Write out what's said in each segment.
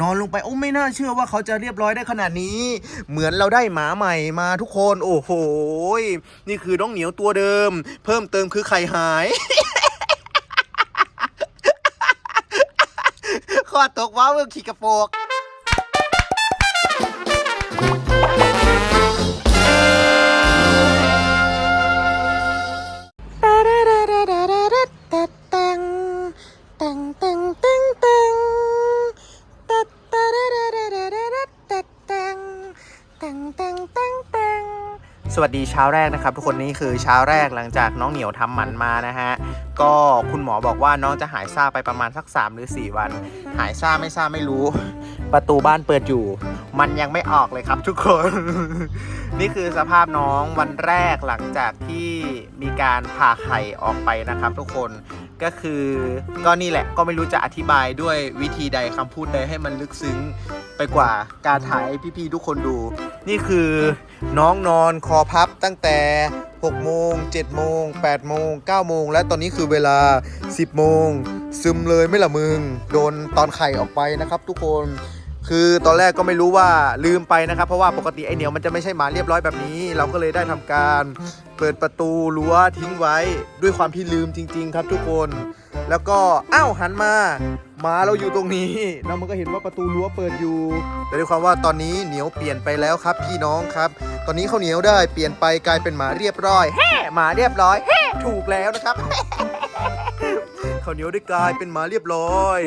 นอนลงไปโอ้ไม่น่าเชื่อว่าเขาจะเรียบร้อยได้ขนาดนี้ เหมือนเราได้หมาใหม่มาทุกคน โอ้โหนี่คือน้องเหนียวตัวเดิม เพิ่มเติมคือไข่หายข้อตกว้าวเมื่อขี่กระโปรง สวัสดีเช้าแรกนะครับ ทุกคนนี่คือเช้าแรกหลังจากน้องเหนียวทำหมันมานะฮะก็คุณหมอบอกว่าน้องจะหายซ่าไปประมาณสัก 3 หรือ 4 วัน หายซ่าไม่ซ่าไม่รู้ ประตูบ้านเปิดอยู่ มันยังไม่ออกเลยครับทุกคน นี่คือสภาพน้องวันแรกหลังจากที่มีการผ่าไข่ออกไปนะครับ ทุกคน ก็คือก็นี่แหละก็ไม่รู้จะอธิบายด้วยวิธีใดคำพูดใดให้มันลึกซึ้งไปกว่าการถ่ายให้พี่ๆทุกคนดู นี่คือน้องนอนคอพับตั้งแต่6โมง7โมง8โมง9โมงและตอนนี้คือเวลา 10โมงซึมเลยไม่ละมึง โดนตอนไข่ออกไปนะครับทุกคน คือตอนแรกก็ไม่รู้ว่าลืมไปนะครับ เพราะว่าปกติไอเหนียวมันจะไม่ใช่หมาเรียบร้อยแบบนี้ เราก็เลยได้ทำการเปิดประตูรั้วทิ้งไว้ด้วยความที่ลืมจริง ๆ ครับทุกคน แล้วก็อ้าวหันมาหมาเราอยู่ตรงนี้แล้วมันก็เห็นว่าประตูรั้วเปิดอยู่ แต่ด้วยความว่าตอนนี้เหนียวเปลี่ยนไปแล้วครับพี่น้องครับ ตอนนี้เขาเหนียวได้เปลี่ยนไปกลายเป็นหมาเรียบร้อยแฮ่หมาเรียบร้อยแฮ่ถูกแล้วนะครับ ข้าวเหนียวได้กลายเป็นหมาเรียบร้อย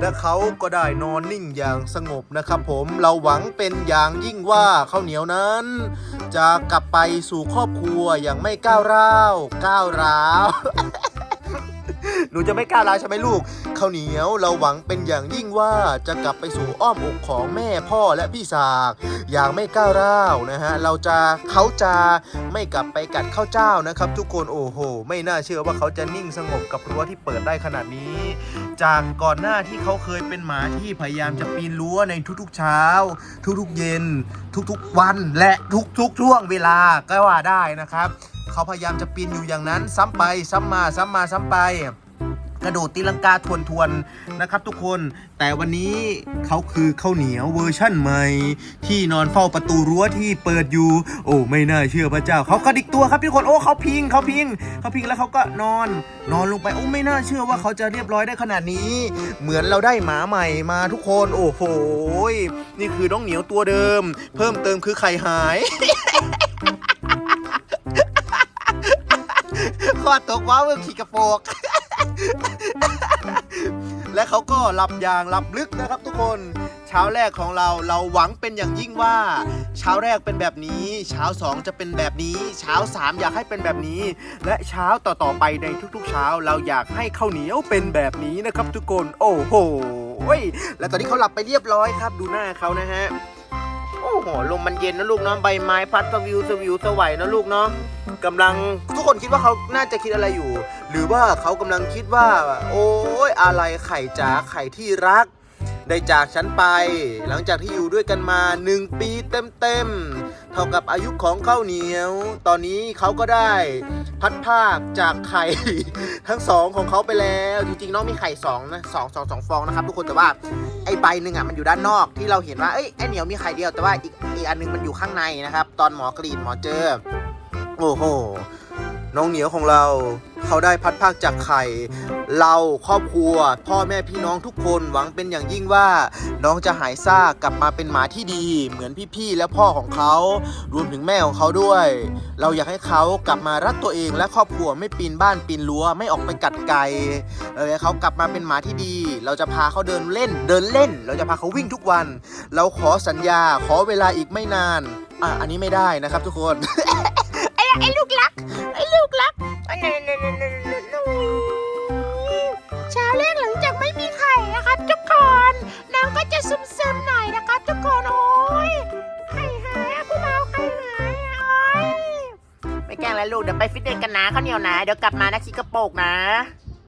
และเขาก็ได้นอนนิ่งอย่างสงบนะครับผมเราหวังเป็นอย่างยิ่งว่าข้าวเหนียวนั้น จะกลับไปสู่ครอบครัวอย่างไม่ก้าวร้าวก้าวร้าว หนูจะไม่กล้าร้าใช่ไหมลูกข้าวเหนียวเราหวังเป็นอย่างยิ่งว่าจะกลับไปสู่อ้อมอกของแม่พ่อและพี่สากอย่างไม่ก้าวร้าวนะฮะเราจะเขาจะไม่กลับไปกัดข้าวเจ้านะครับ ทุกคนโอ้โห ไม่น่าเชื่อว่าเขาจะนิ่งสงบกับรั้วที่เปิดได้ขนาดนี้ จากก่อนหน้าที่เขาเคยเป็นหมาที่พยายามจะปีนรั้วในทุกๆเช้า ทุกๆเย็นทุกๆวันและทุกๆช่วงเวลาก็ว่าได้นะครับ เขาพยายามจะปีนอยู่อย่างนั้น ซ้ำไปซ้ำมาซ้ำมาซ้ำไป กระโดดตีลังกาทวนๆนะครับ ทุกคนแต่วันนี้เขาคือข้าวเหนียวเวอร์ชั่นใหม่ ที่นอนเฝ้าประตูรั้วที่เปิดอยู่ โอ้ไม่น่าเชื่อพระเจ้าเขากระดิกตัวครับทุกคนโอ้เขาพิงเขาพิงเขาพิงแล้วเขาก็นอน นอนลงไปโอ้ไม่น่าเชื่อว่าเขาจะเรียบร้อยได้ขนาดนี้ เหมือนเราได้หมาใหม่มาทุกคนโอ้โหนี่คือน้องเหนียวตัวเดิม เพิ่มเติมคือไข่หายข้อตกว้าเมื่อขี่กระโปรง และเขาก็หลับอย่างหลับลึกนะครับทุกคน เช้าแรกของเราเราหวังเป็นอย่างยิ่งว่า เช้าแรกเป็นแบบนี้ เช้าสองจะเป็นแบบนี้ เช้าสามอยากให้เป็นแบบนี้ และเช้าต่อๆไปในทุกๆ เช้า เราอยากให้ข้าวเหนียวเป็นแบบนี้นะครับ ทุกคนโอ้โหและตอนนี้เขาหลับไปเรียบร้อยครับ ดูหน้าเขานะฮะโอ้โหลมมันเย็นนะลูกเนาะใบไม้พัดสวิวสวิวสวัยนะลูกเนาะ กำลังทุกคนคิดว่าเขาน่าจะคิดอะไรอยู่ หรือว่าเขากำลังคิดว่า โอ้ยอะไรไข่จ๋าไข่ที่รัก ได้จากฉันไป หลังจากที่อยู่ด้วยกันมา 1 ปีเต็มๆเท่ากับอายุของข้าวเหนียว ตอนนี้เขาก็ได้พัดภาคจากไข่ ทั้งสองของเขาไปแล้วจริงๆน้องมีไข่สองนะสองสองสองฟองนะครับทุกคนแต่ว่าไอใบหนึ่งอะมันอยู่ด้านนอกที่เราเห็นว่าเอ้ยไอเหนียวมีไข่เดียวแต่ว่าอีกอีกอันหนึงมันอยู่ข้างในนะครับ ตอนหมอกรีดหมอเจอ โอ้โห น้องเหนียวของเราเขาได้พัดภาคจากไข่ เราครอบครัว พ่อแม่พี่น้องทุกคนหวังเป็นอย่างยิ่งว่า น้องจะหายซ่ากลับมาเป็นหมาที่ดี เหมือนพี่ๆและพ่อของเขารวมถึงแม่ของเขาด้วย เราอยากให้เขากลับมารักตัวเองและครอบครัวไม่ปีนบ้านปีนรั้วไม่ออกไปกัดไก่เราอยากให้เขากลับมาเป็นหมาที่ดี เราจะพาเขาเดินเล่น เดินเล่น เราจะพาเขาวิ่งทุกวัน เราขอสัญญาขอเวลาอีกไม่นานอะอันนี้ไม่ได้นะครับทุกคน ไอ้ไอ้ลูกลัก ไอ้ลูกลักอันนั้นเช้าแรกหลังจากไม่มีไข่นะครับทุกคนน้องก็จะซึมๆหน่อยนะครับทุกคนโอ้ยไข่หายอะพวกเราไข่หายอะโอ้ยไม่แกล้งแล้วลูกเดี๋ยวไปฟิตเนสกันนะข้าวเหนียวนะเดี๋ยวกลับมานะคิดกระโปกนะ